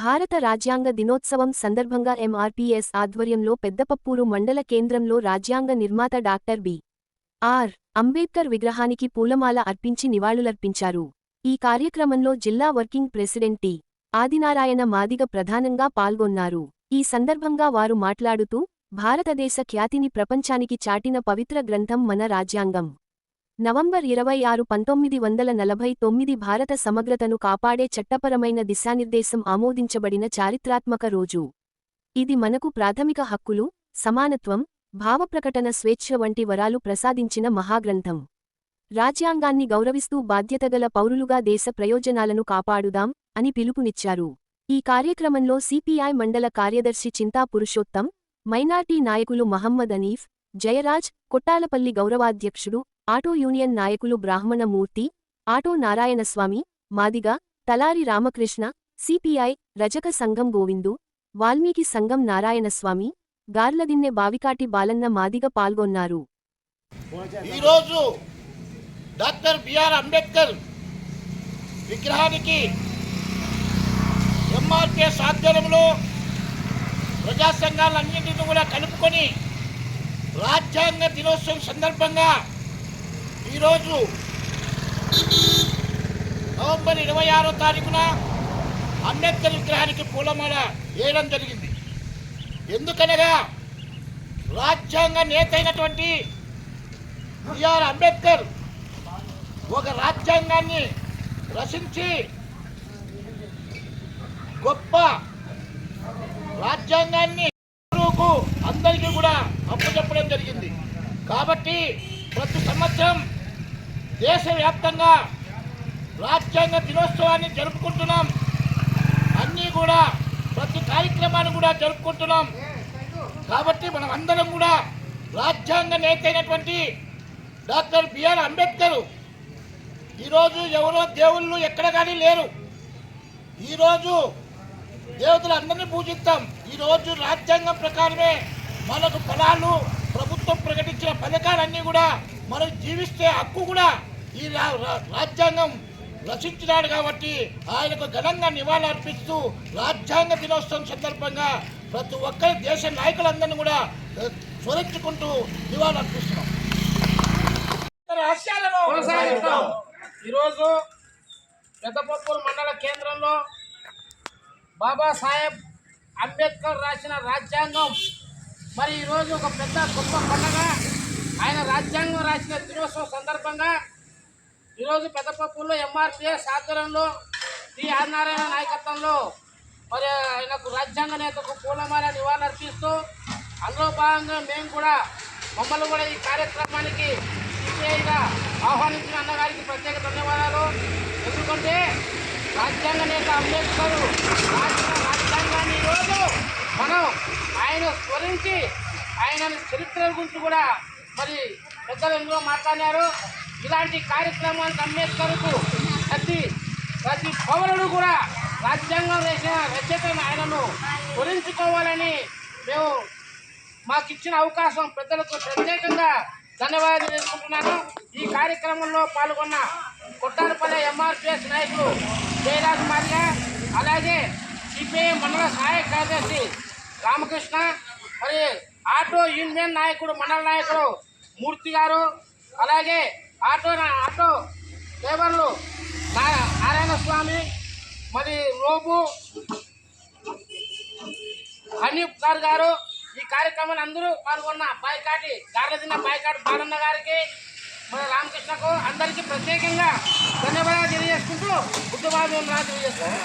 భారత రాజ్యాంగ దినోత్సవం సందర్భంగా ఎంఆర్పీఎస్ ఆధ్వర్యంలో పెద్దపప్పూరు మండల కేంద్రంలో రాజ్యాంగ నిర్మాత డాక్టర్ బి. ఆర్. అంబేద్కర్ విగ్రహానికి పూలమాల అర్పించి నివాళులర్పించారు. ఈ కార్యక్రమంలో జిల్లా working president T. Adinarayana Madiga ప్రధానంగా పాల్గొన్నారు. ఈ సందర్భంగా వారు మాట్లాడుతూ భారతదేశ ఖ్యాతిని ప్రపంచానికి చాటిన పవిత్ర గ్రంథం మన రాజ్యాంగం. నవంబర్ ఇరవై ఆరు పంతొమ్మిది వందల నలభై తొమ్మిది భారత సమగ్రతను కాపాడే చట్టపరమైన దిశానిర్దేశం ఆమోదించబడిన చారిత్రాత్మక రోజు. ఇది మనకు ప్రాథమిక హక్కులు సమానత్వం భావప్రకటన స్వేచ్ఛ వంటి వరాలు ప్రసాదించిన మహాగ్రంథం. రాజ్యాంగాన్ని గౌరవిస్తూ బాధ్యతగల పౌరులుగా దేశ ప్రయోజనాలను కాపాడుదాం అని పిలుపునిచ్చారు. ఈ కార్యక్రమంలో సిపిఐ మండల కార్యదర్శి చింతా పురుషోత్తం మైనార్టీ నాయకులు మహమ్మద్ అనీఫ్ జయరాజ్ కొట్టాలపల్లి గౌరవాధ్యక్షుడు ఆటో యూనియన్ నాయకులు బ్రాహ్మణమూర్తి ఆటో నారాయణస్వామి మాదిగ తలారి రామకృష్ణ సిపిఐ రజక సంఘం గోవిందు వాల్మీకి సంఘం నారాయణస్వామి గార్లదిన్నె బావికాటి బాలన్న మాదిగ పాల్గొన్నారు. ఈరోజు డాక్టర్ బిఆర్ అంబేద్కర్ విగ్రహానికి ఎంఆర్పిఎస్ ఆధ్వర్యంలో ప్రజా సంఘాలన్నింటినీ కూడా కలుపుకొని రాజ్యాంగ దినోత్సవం సందర్భంగా ఈరోజు నవంబర్ ఇరవై ఆరో తారీఖున అంబేద్కర్ విగ్రహానికి పూలమాల వేయడం జరిగింది. ఎందుకనగా రాజ్యాంగ నేత అయినటువంటి బిఆర్ అంబేద్కర్ ఒక రాజ్యాంగాన్ని రచించి గొప్ప రాజ్యాంగాన్ని అందరికీ కూడా అప్పు చెప్పడం జరిగింది. కాబట్టి ప్రతి సంవత్సరం దేశవ్యాప్తంగా రాజ్యాంగ దినోత్సవాన్ని జరుపుకుంటున్నాం. అన్నీ కూడా ప్రతి కార్యక్రమాన్ని కూడా జరుపుకుంటున్నాం. కాబట్టి మనం అందరం కూడా రాజ్యాంగ నేత అయినటువంటి డాక్టర్ బిఆర్ అంబేద్కర్ ఈరోజు ఎవరో దేవుళ్ళు ఎక్కడ కానీ లేరు. ఈరోజు దేవతలు అందరినీ పూజిస్తాం. ఈరోజు రాజ్యాంగం ప్రకారమే మనకు ఫలాలు ప్రభుత్వం ప్రకటించిన పథకాలన్నీ కూడా మనం జీవిస్తే హక్కు కూడా ఈ రాజ్యాంగం రచించినాడు కాబట్టి ఆయనకు ఘనంగా నివాళులు అర్పిస్తూ రాజ్యాంగ దినోత్సవం సందర్భంగా ప్రతి ఒక్కరి దేశ నాయకులందరినీ కూడా ఆ, స్మరించుకుంటూ నివాళులు అర్పిస్తున్నాం. కొనసాగిస్తాం. ఈరోజు పెద్దపప్పూరు మండల కేంద్రంలో బాబాసాహెబ్ అంబేద్కర్ రాసిన రాజ్యాంగం. మరి ఈరోజు ఒక పెద్ద గొప్ప పండగ. ఆయన రాజ్యాంగం రాసిన దినోత్సవం సందర్భంగా ఈరోజు పెద్దపప్పుల్లో ఎంఆర్పిఎస్ ఆధ్వర్యంలో శ్రీ ఆదినారాయణ నాయకత్వంలో మరి ఆయనకు రాజ్యాంగ నేతకు పూలమాల నివాళులర్పిస్తూ అందులో భాగంగా మేము కూడా మమ్మల్ని కూడా ఈ కార్యక్రమానికి సిపిఐగా ఆహ్వానించిన అన్నగారికి ప్రత్యేక ధన్యవాదాలు. ఎందుకంటే రాజ్యాంగ నేత అంబేద్కర్ రాసిన రాజ్యాంగాన్ని ఈరోజు మనం ఆయన స్మరించి ఆయన చరిత్ర గురించి కూడా మరి పెద్దలు ఎందులో మాట్లాడారు ఇలాంటి కార్యక్రమానికి అంబేద్కర్కు ప్రతి ప్రతి పౌరుడు కూడా రాజ్యాంగం వేసిన రచయితను ఆయనను గురించుకోవాలని మేము మాకు ఇచ్చిన అవకాశం పెద్దలకు ప్రత్యేకంగా ధన్యవాదాలు తెలుసుకుంటున్నాను ఈ కార్యక్రమంలో పాల్గొన్న కొట్టారపల్లి ఎంఆర్పిఎస్ నాయకులు జయరాజ్ మార్య అలాగే సిపిఐ మండల సహాయ కార్యదర్శి రామకృష్ణ మరి ఆటో యూనియన్ నాయకుడు మండల నాయకుడు మూర్తి గారు అలాగే ఆటో ఆటో డ్రైవర్లు నారాయణ స్వామి మరి రోబు హనీఫ్ గారు గారు ఈ కార్యక్రమాన్ని అందరూ పాల్గొన్న బాయికాటి గార్లదిన్న బాయికాటి బాలన్న గారికి మన రామకృష్ణకు అందరికీ ప్రత్యేకంగా ధన్యవాదాలు తెలియజేసుకుంటూ బుద్ధవాదం తెలియజేస్తున్నాను